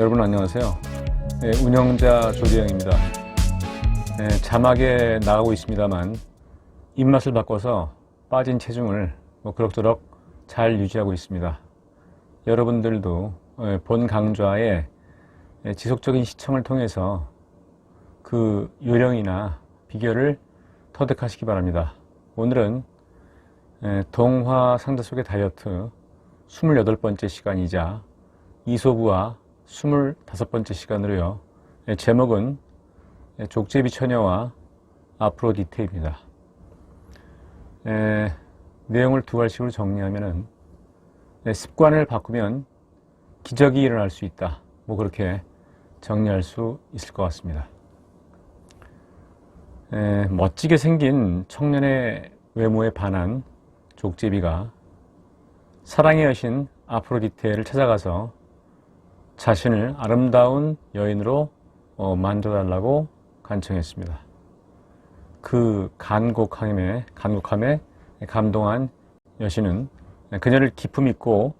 여러분 안녕하세요. 네, 운영자 조대영입니다. 네, 자막에 나가고 있습니다만 입맛을 바꿔서 빠진 체중을 뭐 그럭저럭 잘 유지하고 있습니다. 여러분들도 예, 본 강좌의 예, 지속적인 시청을 통해서 그 요령이나 비결을 터득하시기 바랍니다. 오늘은 예, 동화 상자 속의 다이어트 28번째 시간이자 이소부와 25번째 시간으로요. 예, 제목은 예, 족제비 처녀와 아프로디테입니다. 예, 내용을 두 갈씩으로 정리하면은 예, 습관을 바꾸면 기적이 일어날 수 있다. 뭐 그렇게 정리할 수 있을 것 같습니다. 예, 멋지게 생긴 청년의 외모에 반한 족제비가 사랑의 여신 아프로디테를 찾아가서 자신을 아름다운 여인으로 어, 만들어달라고 간청했습니다. 그 간곡함에, 간곡함에 감동한 여신은 그녀를 기품 있고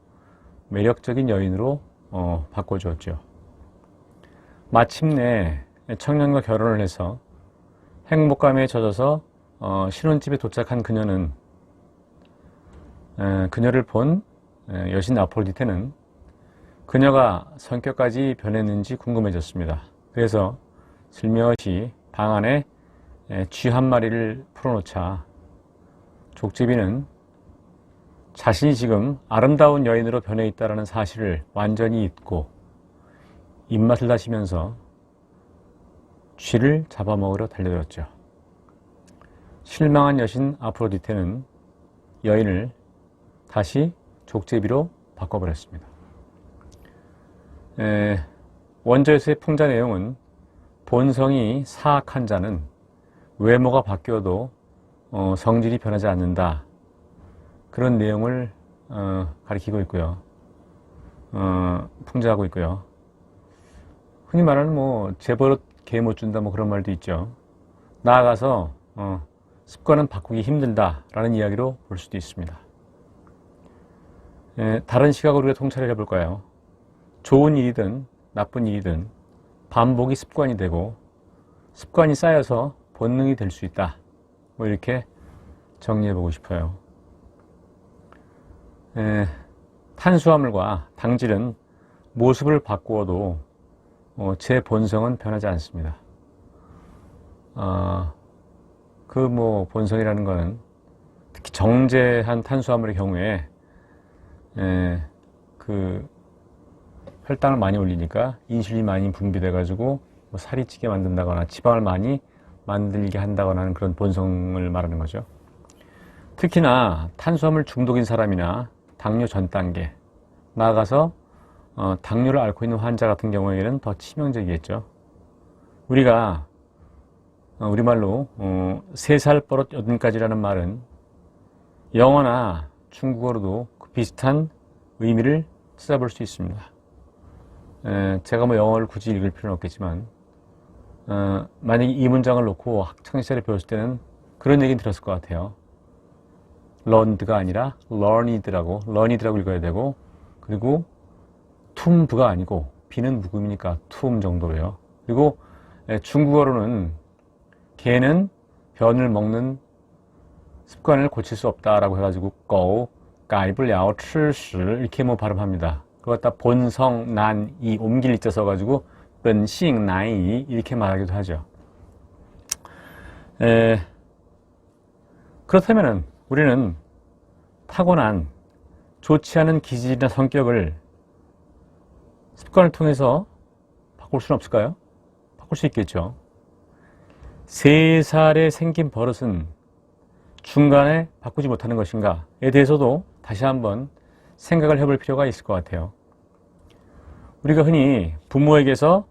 매력적인 여인으로 어, 바꿔주었죠. 마침내 청년과 결혼을 해서 행복감에 젖어서 어, 신혼집에 도착한 그녀는 에, 그녀를 본 에, 여신 아폴디테는 그녀가 성격까지 변했는지 궁금해졌습니다. 그래서 슬며시 방 안에 쥐 한 마리를 풀어놓자 족제비는 자신이 지금 아름다운 여인으로 변해 있다는 사실을 완전히 잊고 입맛을 다시면서 쥐를 잡아먹으려 달려들었죠. 실망한 여신 아프로디테는 여인을 다시 족제비로 바꿔버렸습니다. 에, 원저에서의 풍자 내용은 본성이 사악한 자는 외모가 바뀌어도 어, 성질이 변하지 않는다. 그런 내용을 어, 가리키고 있고요. 어, 풍자하고 있고요. 흔히 말하는 뭐 재벌 개못 준다 뭐 그런 말도 있죠. 나아가서 어, 습관은 바꾸기 힘들다 라는 이야기로 볼 수도 있습니다. 에, 다른 시각으로 우리가 통찰을 해볼까요? 좋은 일이든 나쁜 일이든 반복이 습관이 되고 습관이 쌓여서 본능이 될 수 있다. 뭐 이렇게 정리해 보고 싶어요. 에, 탄수화물과 당질은 모습을 바꾸어도 어, 제 본성은 변하지 않습니다. 어, 그뭐 본성이라는 것은 특히 정제한 탄수화물의 경우에 에, 그 혈당을 많이 올리니까 인슐린이 많이 분비돼 가지고 뭐 살이 찌게 만든다거나 지방을 많이 만들게 한다거나 하는 그런 본성을 말하는 거죠. 특히나 탄수화물 중독인 사람이나 당뇨 전 단계 나아가서 어, 당뇨를 앓고 있는 환자 같은 경우에는 더 치명적이겠죠. 우리가 어, 우리말로 어, 세살 버릇 여든까지라는 말은 영어나 중국어로도 그 비슷한 의미를 찾아볼 수 있습니다. 에, 제가 뭐 영어를 굳이 읽을 필요는 없겠지만 어, 만약에 이 문장을 놓고 학창시절에 배웠을 때는 그런 얘기는 들었을 것 같아요. learned가 아니라 learned라고 learned라고 읽어야 되고 그리고 툼브가 아니고 비는 묵음이니까 툼 정도로요. 그리고 에, 중국어로는 개는 변을 먹는 습관을 고칠 수 없다라고 해가지고 go 가이블 야오 칠시 이렇게 뭐 발음합니다. 그거 갖다 본성 난 이 옮길 이자 써가지고本性 난이 이렇게 말하기도 하죠. 에, 그렇다면은 우리는 타고난 좋지 않은 기질이나 성격을 습관을 통해서 바꿀 수는 없을까요? 바꿀 수 있겠죠. 세 살에 생긴 버릇은 중간에 바꾸지 못하는 것인가에 대해서도 다시 한번 생각을 해볼 필요가 있을 것 같아요. 우리가 흔히 부모에게서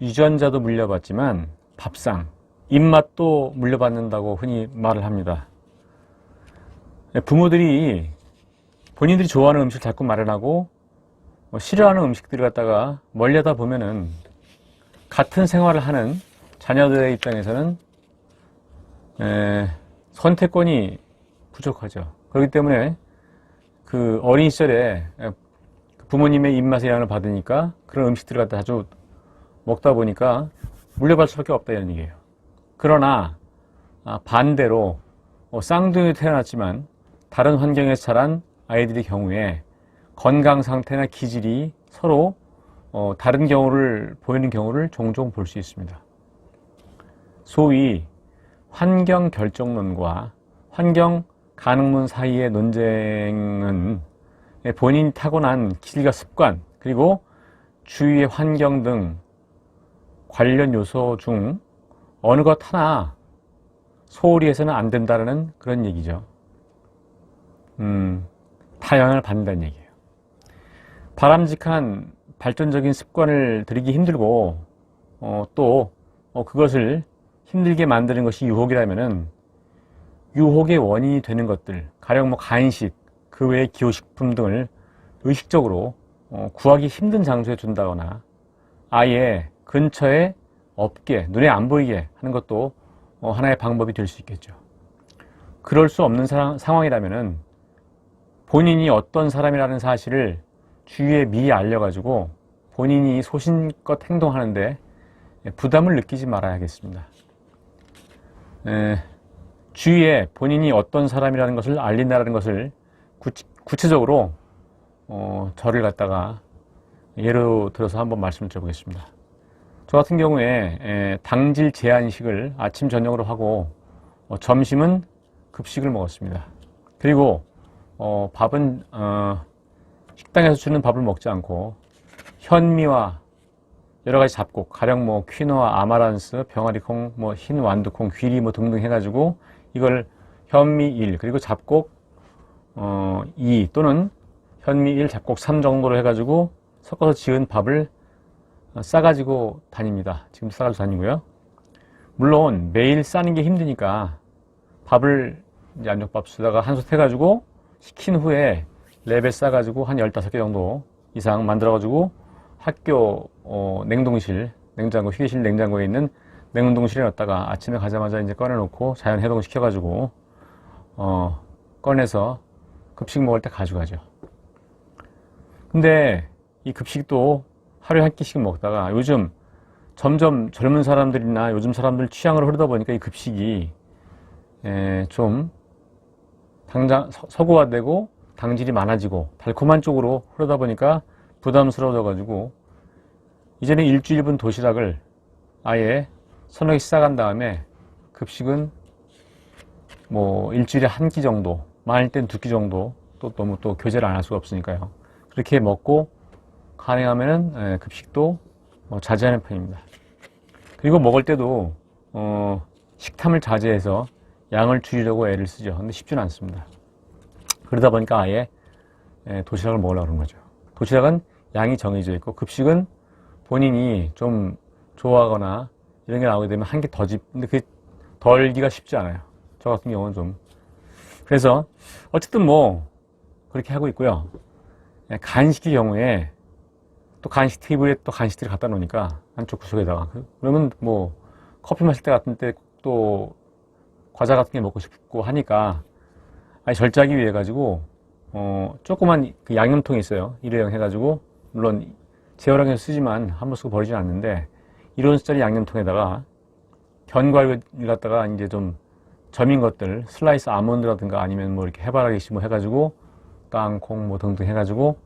유전자도 물려받지만 밥상, 입맛도 물려받는다고 흔히 말을 합니다. 부모들이 본인들이 좋아하는 음식을 자꾸 마련하고 뭐 싫어하는 음식들을 갖다가 멀리 하다 보면은 같은 생활을 하는 자녀들의 입장에서는 에, 선택권이 부족하죠. 그렇기 때문에 그 어린 시절에 부모님의 입맛에 영향을 받으니까 그런 음식들을 갖다 자주 먹다 보니까 물려받을 수밖에 없다 이런 얘기예요. 그러나 아, 반대로 어, 쌍둥이 태어났지만 다른 환경에서 자란 아이들의 경우에 건강 상태나 기질이 서로 어, 다른 경우를 보이는 경우를 종종 볼 수 있습니다. 소위 환경 결정론과 환경 가능론 사이의 논쟁은 본인이 타고난 기질과 습관 그리고 주위의 환경 등 관련 요소 중 어느 것 하나 소홀히 해서는 안 된다는 그런 얘기죠. 음, 다 영향을 받는다는 얘기예요. 바람직한 발전적인 습관을 들이기 힘들고 어, 또 어, 그것을 힘들게 만드는 것이 유혹이라면은 유혹의 원인이 되는 것들, 가령 뭐 간식, 그 외의 기호식품 등을 의식적으로 어, 구하기 힘든 장소에 둔다거나 아예 근처에 없게 눈에 안 보이게 하는 것도 어, 하나의 방법이 될 수 있겠죠. 그럴 수 없는 사, 상황이라면은 본인이 어떤 사람이라는 사실을 주위에 미리 알려가지고 본인이 소신껏 행동하는데 부담을 느끼지 말아야겠습니다. 에, 주위에 본인이 어떤 사람이라는 것을 알린다는 것을 구체, 적으로 어, 저를 갖다가 예로 들어서 한번 말씀을 드려보겠습니다. 저 같은 경우에 에, 당질 제한식을 아침 저녁으로 하고 어, 점심은 급식을 먹었습니다. 그리고 어, 밥은 어, 식당에서 주는 밥을 먹지 않고 현미와 여러 가지 잡곡, 가령 뭐 퀴노아, 아마란스, 병아리콩, 뭐 흰 완두콩, 귀리 뭐 등등 해가지고 이걸 현미 1 그리고 잡곡 어, 2 또는 현미 1, 잡곡 3 정도로 해가지고 섞어서 지은 밥을 싸가지고 다닙니다. 지금 싸가지고 다니고요. 물론 매일 싸는 게 힘드니까 밥을 이제 쓰다가 한솥 해가지고 식힌 후에 랩에 싸가지고 한 15개 정도 이상 만들어가지고 학교 어, 냉동실, 냉장고, 휴게실 냉장고에 있는 냉동실에 넣었다가 아침에 가자마자 이제 꺼내놓고 자연 해동 시켜가지고 어, 꺼내서 급식 먹을 때 가져가죠. 근데 이 급식도 하루에 한 끼씩 먹다가 요즘 점점 젊은 사람들이나 요즘 사람들 취향으로 흐르다 보니까 이 급식이 에, 좀 당장 서구화되고 당질이 많아지고 달콤한 쪽으로 흐르다 보니까 부담스러워져 가지고 이제는 일주일분 도시락을 아예 서너 개 시작한 다음에 급식은 뭐 일주일에 한 끼 정도 많을 땐 두 끼 정도 또 너무 또 교제를 안 할 수가 없으니까요 그렇게 먹고 가능하면은 예, 급식도 뭐 자제하는 편입니다 그리고 먹을 때도 어 식탐을 자제해서 양을 줄이려고 애를 쓰죠 근데 쉽지는 않습니다 그러다 보니까 아예 예, 도시락을 먹으려고 그런 거죠 도시락은 양이 정해져 있고 급식은 본인이 좀 좋아하거나 이런 게 나오게 되면 한 개 더 집, 근데 그게 덜기가 쉽지 않아요. 저 같은 경우는 좀. 그래서, 어쨌든 뭐, 그렇게 하고 있고요. 예, 간식의 경우에, 또 간식 테이블에 또 간식들을 갖다 놓으니까, 한쪽 구석에다가. 그러면 뭐, 커피 마실 때 같은 때 또, 과자 같은 게 먹고 싶고 하니까, 아니, 절제하기 위해 가지고, 어, 조그만 그 양념통이 있어요. 일회용 해가지고, 물론, 재활용해서 쓰지만, 한 번 쓰고 버리진 않는데, 이런 숫자리 양념통에다가 견과류 갖다가 이제 좀 점인 것들 슬라이스 아몬드라든가 아니면 뭐 이렇게 해바라기 씨 뭐 해가지고 땅콩 뭐 등등 해가지고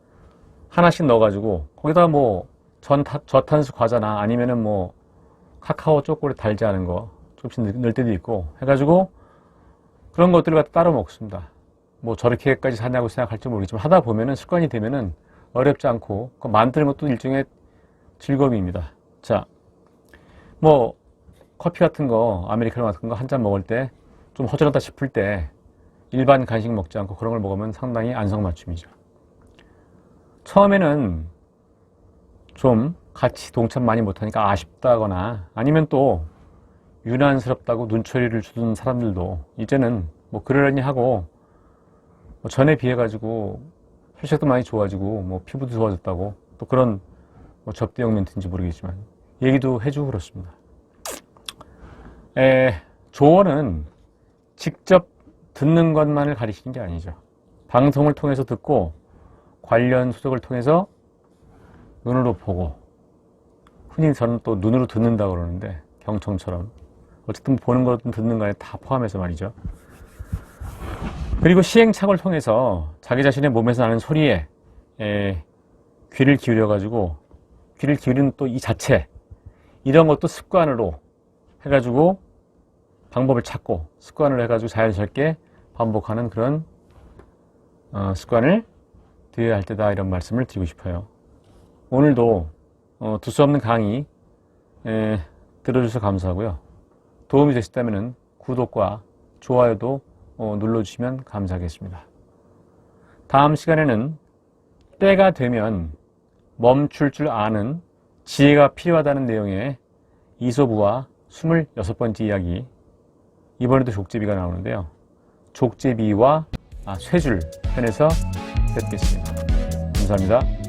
하나씩 넣어가지고 거기다가 뭐 전, 저탄수 과자나 아니면은 뭐 카카오 초콜릿 달지 않은 거 조금씩 넣을 때도 있고 해가지고 그런 것들을 갖다 따로 먹습니다. 뭐 저렇게까지 사냐고 생각할지 모르겠지만 하다 보면은 습관이 되면은 어렵지 않고 그 만드는 것도 일종의 즐거움입니다. 자, 뭐 커피 같은 거 아메리카노 같은 거 한 잔 먹을 때 좀 허전하다 싶을 때 일반 간식 먹지 않고 그런 걸 먹으면 상당히 안성맞춤이죠. 처음에는 좀 같이 동참 많이 못하니까 아쉽다거나 아니면 또 유난스럽다고 눈초리를 주는 사람들도 이제는 뭐 그러려니 하고 뭐 전에 비해 가지고 혈색도 많이 좋아지고 뭐 피부도 좋아졌다고 또 그런 뭐 접대용 멘트인지 모르겠지만 얘기도 해주고 그렇습니다. 에, 조언은 직접 듣는 것만을 가리키는 게 아니죠. 방송을 통해서 듣고 관련 수석을 통해서 눈으로 보고 흔히 저는 또 눈으로 듣는다 고 그러는데 경청처럼 어쨌든 보는 거든 듣는 거에 다 포함해서 말이죠. 그리고 시행착오를 통해서 자기 자신의 몸에서 나는 소리에 에, 귀를 기울여 가지고 귀를 기울이는 또 이 자체 이런 것도 습관으로 해가지고 방법을 찾고 습관을 해가지고 자연스럽게 반복하는 그런 어, 습관을 들여야 할 때다 이런 말씀을 드리고 싶어요. 오늘도 어, 두수 없는 강의 에, 들어주셔서 감사하고요. 도움이 되셨다면 구독과 좋아요도 어, 눌러주시면 감사하겠습니다. 다음 시간에는 때가 되면 멈출 줄 아는 지혜가 필요하다는 내용의 이소부와 26번째 이야기 이번에도 족제비가 나오는데요. 족제비와 아, 쇠줄 편에서 뵙겠습니다. 감사합니다.